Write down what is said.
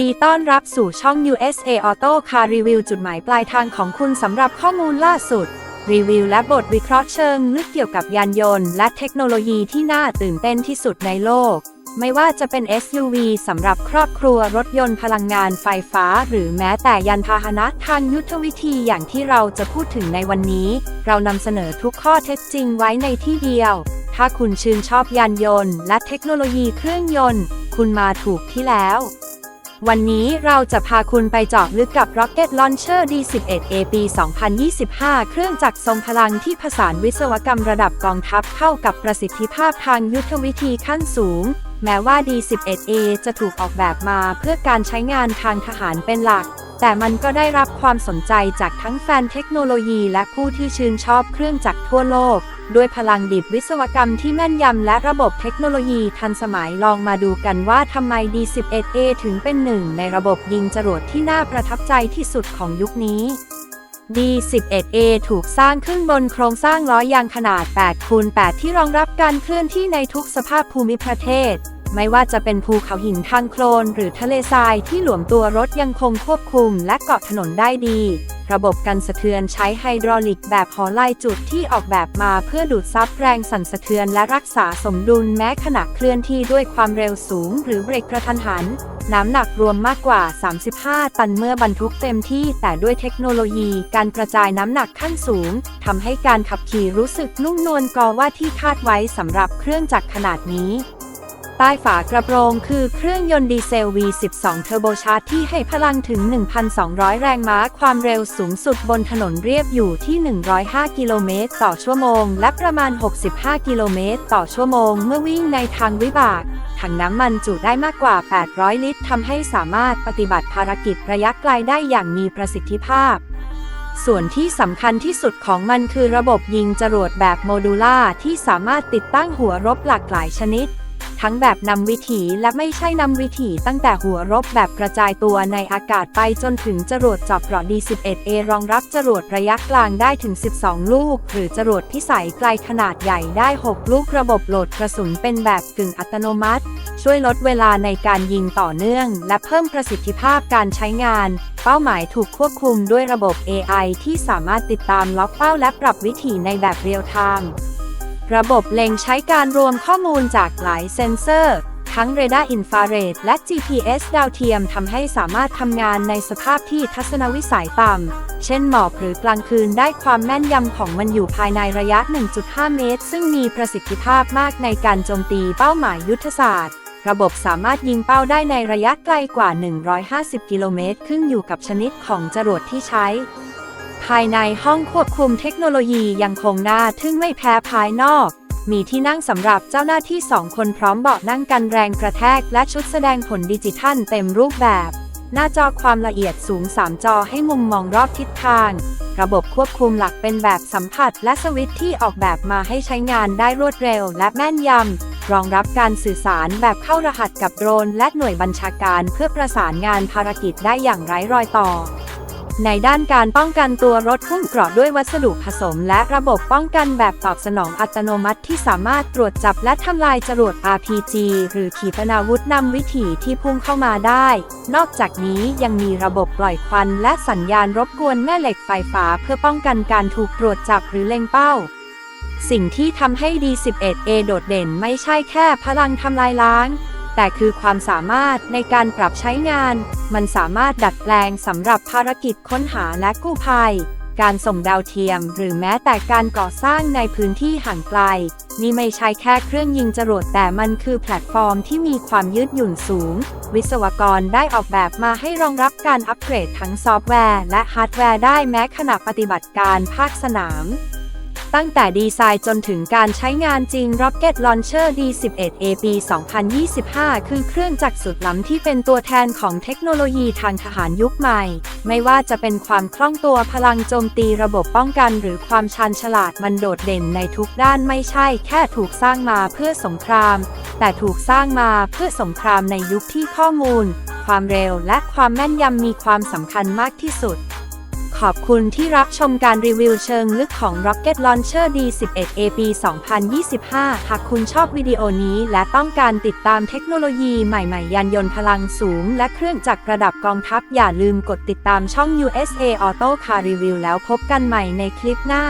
ดีต้อนรับสู่ช่อง USA Auto Car Review จุดหมายปลายทางของคุณสำหรับข้อมูลล่าสุด รีวิวและบทวิเคราะห์เชิงลึกเกี่ยวกับยานยนต์ และเทคโนโลยีที่น่าตื่นเต้นที่สุดในโลก ไม่ว่าจะเป็น SUV สำหรับครอบครัวรถยนต์พลังงานไฟฟ้า หรือแม้แต่ยานพาหนะทางยุทธวิธีอย่างที่เราจะพูดถึงในวันนี้ เรานำเสนอทุกข้อเท็จจริงไว้ในที่เดียว ถ้าคุณชื่นชอบยานยนต์ และเทคโนโลยีเครื่องยนต์ คุณมาถูกที่แล้ว วันนี้เราจะพาคุณไปเจาะลึกกับ Rocket Launcher D11A ปี 2025 เครื่องจักรทรงพลังที่ผสานวิศวกรรมระดับกองทัพเข้ากับประสิทธิภาพทางยุทธวิธีขั้นสูง แม้ว่า D11A จะถูกออกแบบมาเพื่อการใช้งานทางทหารเป็นหลัก แต่มันก็ได้รับความสนใจจากทั้งแฟนเทคโนโลยีและผู้ที่ชื่นชอบเครื่องจักรทั่วโลก ด้วยพลังดิบวิศวกรรมที่แม่นยำและระบบเทคโนโลยีทันสมัยลองมาดูกันว่าทำไม D11A ถึงเป็นหนึ่งในระบบยิงจรวดที่น่าประทับใจที่สุดของยุคนี้ D11A ถูกสร้างขึ้นบนโครงสร้างล้อยางขนาด8คูณ8ที่รองรับการเคลื่อนที่ในทุกสภาพภูมิประเทศ ไม่ว่าจะเป็นภูเขาหินทางโคลน หรือทะเลทรายที่หลวมตัวรถยังคงควบคุมและเกาะถนนได้ดี ระบบกันสะเทือนใช้ไฮดรอลิกแบบหอไล่จุดที่ออกแบบมาเพื่อดูดซับแรงสั่นสะเทือนและรักษาสมดุลแม้ขณะเคลื่อนที่ด้วยความเร็วสูง หรือเบรกกระทันหัน น้ำหนักรวมมากกว่า 35 ตันเมื่อบรรทุกเต็มที่ แต่ด้วยเทคโนโลยีการกระจายน้ำหนักขั้นสูงทำให้การขับขี่รู้สึกนุ่มนวลกว่าว่าที่คาดไว้สำหรับเครื่องจักรขนาดนี้ ใต้ฝากระโปรงคือเครื่องยนต์ดีเซล V12 เทอร์โบชาร์จที่ให้พลังถึง 1,200 แรงม้า ความเร็วสูงสุดบนถนนเรียบอยู่ที่ 105 กิโลเมตรต่อชั่วโมง และประมาณ 65 กิโลเมตรต่อชั่วโมง เมื่อวิ่งในทางวิบากถังน้ำมันจุได้มากกว่า 800 ลิตรทำให้สามารถปฏิบัติภารกิจระยะไกลได้อย่างมีประสิทธิภาพส่วนที่สำคัญที่สุดของมันคือระบบยิงจรวดแบบโมดูล่าที่สามารถติดตั้งหัวรบหลากหลายชนิด ทั้งแบบนำวิถีและไม่ใช่นำวิถีตั้งแต่หัวรบแบบกระจายตัวในอากาศไปจนถึงจรวดเจอบเกราะ D11A รองรับจรวดระยะกลางได้ถึง 12 ลูก หรือจรวดพิสัยไกลขนาดใหญ่ได้ 6 ลูกระบบโหลดกระสุนเป็นแบบกึ่งอัตโนมัติ ช่วยลดเวลาในการยิงต่อเนื่อง และเพิ่มประสิทธิภาพการใช้งาน เป้าหมายถูกควบคุมด้วยระบบ AI ที่สามารถติดตามล็อกเป้าและปรับวิถีในแบบเรียลไทม์ ระบบเล็งใช้การรวมข้อมูลจากหลายเซ็นเซอร์ ทั้งเรดาร์อินฟราเรดและ GPS ดาวเทียมทำให้สามารถทำงานในสภาพที่ทัศนวิสัยต่ำ เช่นหมอกหรือกลางคืนได้ความแม่นยำของมันอยู่ภายในระยะ 1.5 เมตร ซึ่งมีประสิทธิภาพมากในการโจมตีเป้าหมายยุทธศาสตร์ ระบบสามารถยิงเป้าได้ในระยะไกลกว่า 150 กิโลเมตรขึ้นอยู่กับชนิดของจรวดที่ใช้ ภายในห้องควบคุมเทคโนโลยียังคงน่าทึ่งไม่แพ้ภายนอก มีที่นั่งสำหรับเจ้าหน้าที่2คนพร้อมเบาะนั่งกันแรงกระแทกและชุดแสดงผลดิจิทัลเต็มรูปแบบ หน้าจอความละเอียดสูง 3 จอให้มุมมองรอบทิศทาง ระบบควบคุมหลักเป็นแบบสัมผัสและสวิตช์ที่ออกแบบมาให้ใช้งานได้รวดเร็วและแม่นยำ รองรับการสื่อสารแบบเข้ารหัสกับโดรน และหน่วยบัญชาการเพื่อประสานงานภารกิจได้อย่างไร้รอยต่อ ในด้านการป้องกันตัวรถหุ้มเกราะด้วยวัสดุผสม และระบบป้องกันแบบตอบสนองอัตโนมัติที่สามารถตรวจจับและทำลายจรวด RPG หรือขีปนาวุธนำวิถีที่พุ่งเข้ามาได้ นอกจากนี้ยังมีระบบปล่อยควันและสัญญาณรบกวนแม่เหล็กไฟฟ้าเพื่อป้องกันการถูกตรวจจับหรือเล็งเป้าสิ่งที่ทำให้ D11A โดดเด่นไม่ใช่แค่พลังทำลายล้าง แต่คือความสามารถในการปรับใช้งาน มันสามารถดัดแปลงสำหรับภารกิจค้นหาและกู้ภัย การส่งดาวเทียม หรือแม้แต่การก่อสร้างในพื้นที่ห่างไกล นี่ไม่ใช่แค่เครื่องยิงจรวดแต่มันคือแพลตฟอร์มที่มีความยืดหยุ่นสูง วิศวกรได้ออกแบบมาให้รองรับการอัปเกรดทั้งซอฟต์แวร์และฮาร์ดแวร์ได้แม้ขณะปฏิบัติการภาคสนาม ตั้งแต่ดีไซน์จนถึงการใช้งานจริง Rocket Launcher D11A ปี 2025 คือเครื่องจักรสุดล้ำที่เป็นตัวแทนของเทคโนโลยีทางทหารยุคใหม่ ไม่ว่าจะเป็นความคล่องตัวพลังโจมตีระบบป้องกัน หรือความชาญฉลาดมันโดดเด่นในทุกด้านไม่ใช่แค่ถูกสร้างมาเพื่อสงคราม แต่ถูกสร้างมาเพื่อสงครามในยุคที่ข้อมูล ความเร็วและความแม่นยำมีความสำคัญมากที่สุด ขอบคุณที่รับชมการรีวิวเชิงลึกของ Rocket Launcher D11A ปี2025 หากคุณชอบวิดีโอนี้และต้องการติดตามเทคโนโลยีใหม่ ๆ ยานยนต์พลังสูง และเครื่องจักรระดับกองทัพอย่าลืมกดติดตามช่อง USA Auto Car Review แล้วพบกันใหม่ในคลิปหน้า